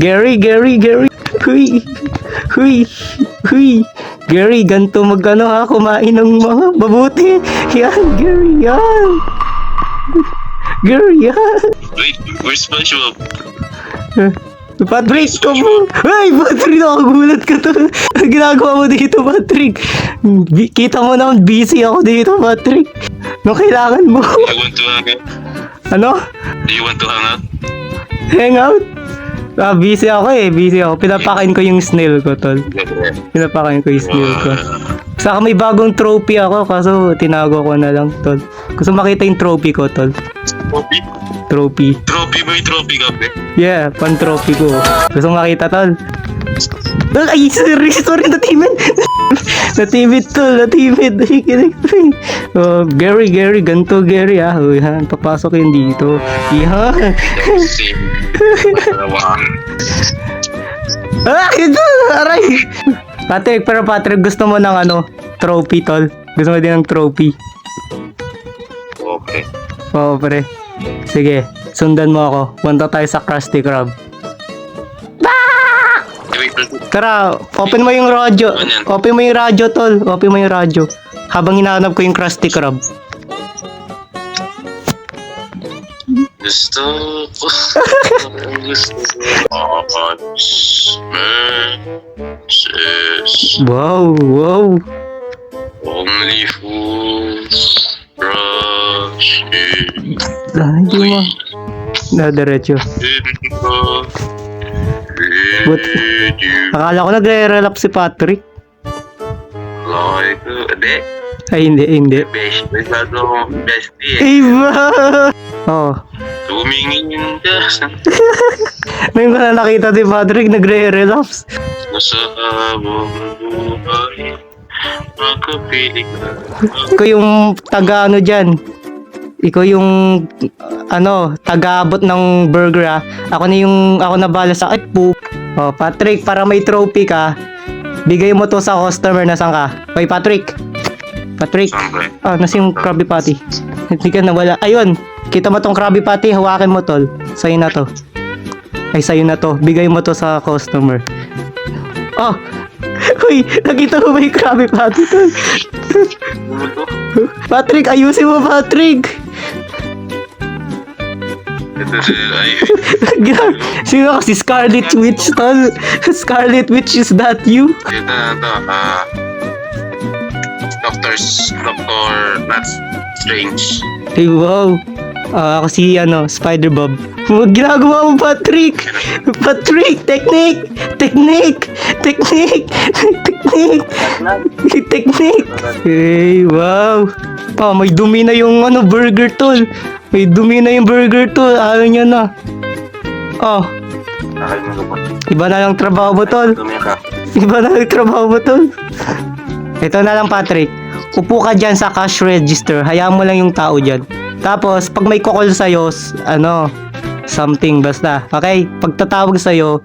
Gary, Gary, Gary. Huy. Huy. Huy. Gary, ganito magano ha, kumain ng mga mabuti. Yan, Gary, yan. Gary, yan. Wait, where's SpongeBob? Patrick, come Ay, Patrick, nakagulat ka to. Ginagawa mo dito, Patrick? Bi- Kita mo naman, busy ako dito, Patrick. Nung kailangan mo. You want to hang out? ano? Do you want to hang out? Hangout? Ah, busy ako eh, busy ako. Pinapakain ko yung snail ko, tol. Pinapakain ko yung snail ko. Saka may bagong trophy ako, kaso tinago ko na lang, tol. Gusto makita yung trophy ko, tol. Trophy? Trophy. Trophy, may trophy ka, pre. Yeah, pan trophy ko. Gusto makita, tol. Ay, sorry, sorry, natimid. Natimid, tol, natimid. Ay, kinig, pre. Oh, Gary, Gary, ganto, Gary, ah. Uy, ha, papasok yun dito. Dalawang. Ah, ito! Aray! Patrick, pero Patrick, gusto mo ng ano, trophy, tol? Gusto mo din ng trophy? Okay. Oo, pre. Sige, sundan mo ako. Punta tayo sa Krusty Krab. Tara, open mo yung radyo. Open mo yung radyo, tol. Open mo yung radyo. Habang hinahanap ko yung Krusty Krab. Gusto ko. Gusto ko. Matches. Wow, wow. Only fools rush in. Ah, Hindi mo. Na, you Akala ko nagre-relap si Patrick. like Hindi. Ay, hindi, hindi. Best. Masyado bestie eh. Iba! Oh. Tumingin ka Ngayon ko na nakita si Patrick nagre-relapse. nasa habang buhay. Makapili ka. Ikaw yung taga ano dyan. Ikaw yung ano, taga-abot ng burger ah. Ako na yung, ako na bala sa, ay po. Oh, Patrick, para may trophy ka, bigay mo to sa customer na saan ka. Hoy, Patrick. Patrick. Ah, nasa yung Krabby Patty. Hindi ka nawala. Ayun, kita mo tong Krabby Patty, hawakin mo tol. Sa'yo na to. Ay, sa'yo na to. Bigay mo to sa customer. Oh! Uy, nakita mo ba yung Krabby Patty tol? To? Patrick, ayusin mo, Patrick! Ito sila ay Gra- Sino ka? Si Scarlet Witch, tol? Scarlet Witch, is that you? Ito na to. Ah... Doctors... Doctor... Not Strange. Hey, wow. Ah, ako si, ano, Spider-Bob. Huwag ginagawa mo, Patrick! Patrick! Technique! Technique! Technique! Technique! Technique! Hey, wow! Pa, may dumi na yung, ano, burger, tol. May dumi na yung burger, tol. Ayaw niya na. Oh, iba na lang trabaho mo, tol. Dumi ka. Iba na yung trabaho mo, tol. Ito na lang, Patrick. Upo ka dyan sa cash register. Hayaan mo lang yung tao dyan. Tapos, pag may kukol sa'yo, s- ano, something, basta. Okay? Pag tatawag sa'yo,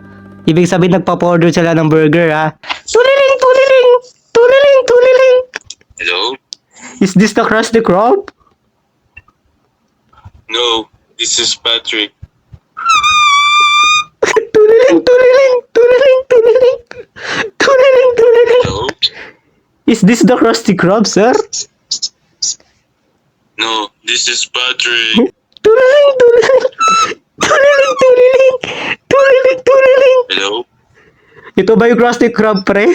ibig sabihin nagpa-order sila ng burger, ha? Tuliling, tuliling! Tuliling, tuliling! Hello? Is this the Krusty Krab? No. This is Patrick. Tuliling, tuliling! Tuliling, tuliling! Tuliling, tuliling! Hello? Is this the Krusty Krab, sir? No. This is Patrick. Tuliling, tuliling! Tuliling, tuliling! Tuliling, tuliling! Hello? Ito ba yung Krusty Krab, pre?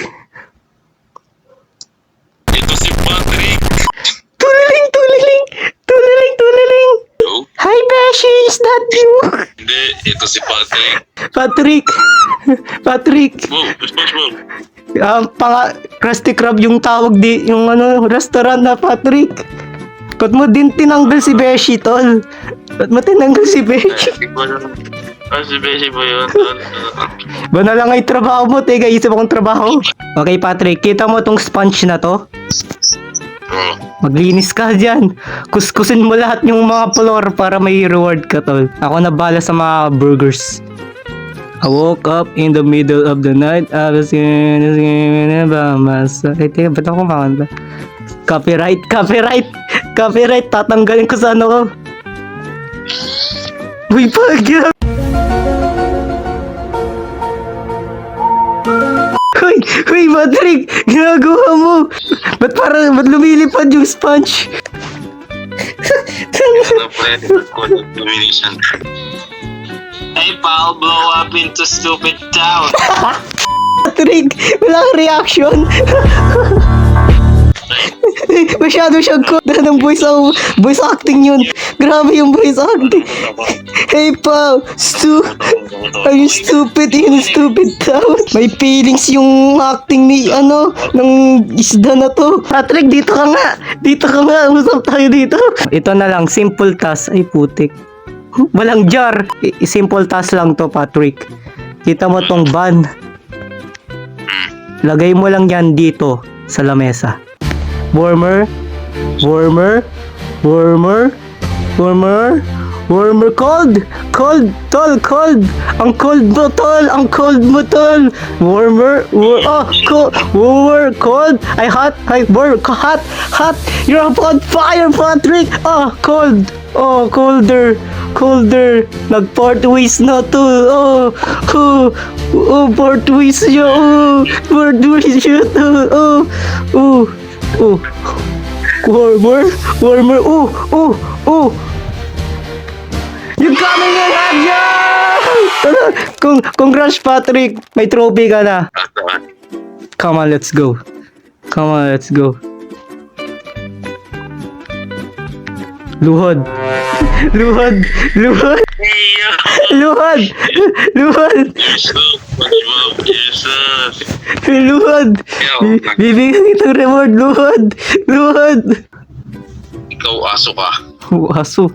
Ito si Patrick. Tuliling, tuliling! Tuliling, tuliling! Hello? Hi, Beshi! Is that you? Hindi. Ito si Patrick. Patrick! Patrick! Wow. SpongeBob. Um, pang Krusty Krab yung tawag di, yung ano, restaurant na Patrick. Ba't mo din tinanggal si Beshi, tol? Ba't mo tinanggal si Beshi? Ah, si Beshi ba yun? Ba na lang ay trabaho mo, teka, isip akong trabaho. Okay, Patrick, kita mo tong sponge na to? Maglinis ka dyan. Kuskusin mo lahat yung mga floor para may reward ka, tol. Ako na bala sa mga burgers. I woke up in the middle of the night. I was in myself. Eh, teka, ba't ako kumakanta? Copyright, copyright, copyright. Tatanggalin ko sa ano ko. Uy, pag Uy, Patrick! Ginagawa mo! Ba't parang, ba't lumilipad yung sponge? Ano of domination. Hey, pal, blow up into stupid town. Patrick, wala kang reaction. Masyado siyang kuda ng voice, ang voice acting yun. Grabe yung voice acting. Hey, pal! Stu... Are you stupid in stupid town? May feelings yung acting ni, ano, ng isda na to. Patrick, dito ka nga. Dito ka nga. Usap tayo dito. Ito na lang, simple task. Ay, putik. Walang jar. I- simple task lang to, Patrick. Kita mo tong van. Lagay mo lang yan dito sa lamesa. Warmer, warmer, warmer, warmer, warmer, cold, cold, tol, cold. Ang cold mo, tol, ang cold mo, tol. Warmer, war, oh, cold, warmer, cold. Ay, hot, ay, warm, hot, hot. You're on fire, Patrick. Oh, cold. Oh, colder, colder. Nag-part ways na to. Oh, oh, oh, part ways siya. Oh, part ways siya to. Oh, oh, oh. Warmer, warmer. Oh, oh, oh. You're coming in, Adja! Kung, congrats, Patrick. May trophy ka na. Come on, let's go. Come on, let's go. Luhod. Luhod. Luhod. Luhod. Luhod. Luhod. Bi- Bibigyan kitang reward. Luhod. Luhod. Ikaw aso ka. Waso.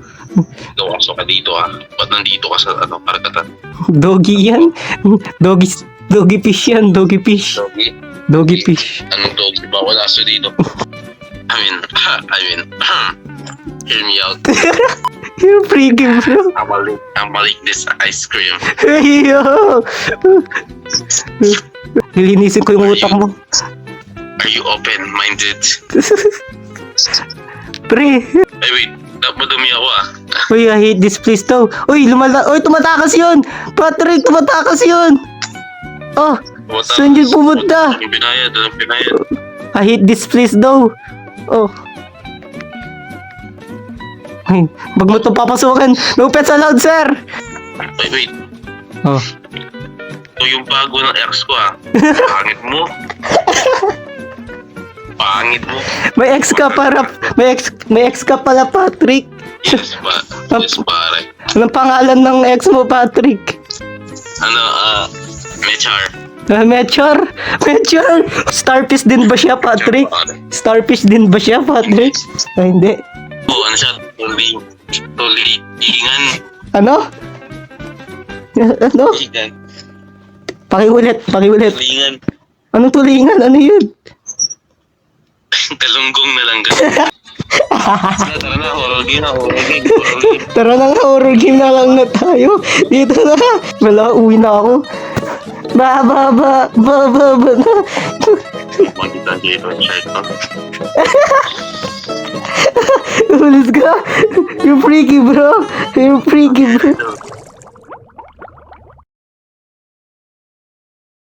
Ikaw aso ka dito ha. Ba't nandito ka sa ano, karagatan? Doggy yan. Doggy, doggy fish yan. Doggy fish. Doggy? Doggy fish. Anong doggy? Bawal aso dito. I mean, I mean, hear me out. You're freaking bro. I'm gonna lick, I'm gonna lick this ice cream. Hey, yo. Nilinisin ko yung utak mo. Are you open-minded? Pre. Ay, wait. Dapat madumi ako ah. Uy, I hate this place daw. Uy, lumala... Uy, tumatakas yun! Patrick, tumatakas yun! Oh, Pumunta. Saan yun pumunta? Anong pinayad? Anong pinayad? I hate this place daw. Oh. Ay, wag mo itong papasukan. No pets allowed, sir! Wait, wait. Oh. Ito yung bago ng ex ko ah. Pangit mo. Pangit mo. May ex ka para... May ex, may ex ka pala, Patrick. Yes, pa. Yes, pare. Anong pangalan ng ex mo, Patrick? Ano, ah, Mechar. Uh, Mechar? Mechar? Starfish din ba siya, Patrick? Starfish din ba siya, Patrick? Ay, hindi. Oh, ano siya? Tuli. Tuli. Iingan. Ano? Ano? Iingan. Pakiulit, pakiulit. Tulingan. Anong tulingan? Ano yun? Galunggong na lang ganun. Tara, na. Horror game na. Horror game. Horror game. Tara na nga, horror game na lang na tayo. Dito na. Wala, uwi na ako. Ba, ba, ba, ba, ba, ba na. Magkita dito shirt Ulis ka. You're freaky, bro. You're freaky, bro.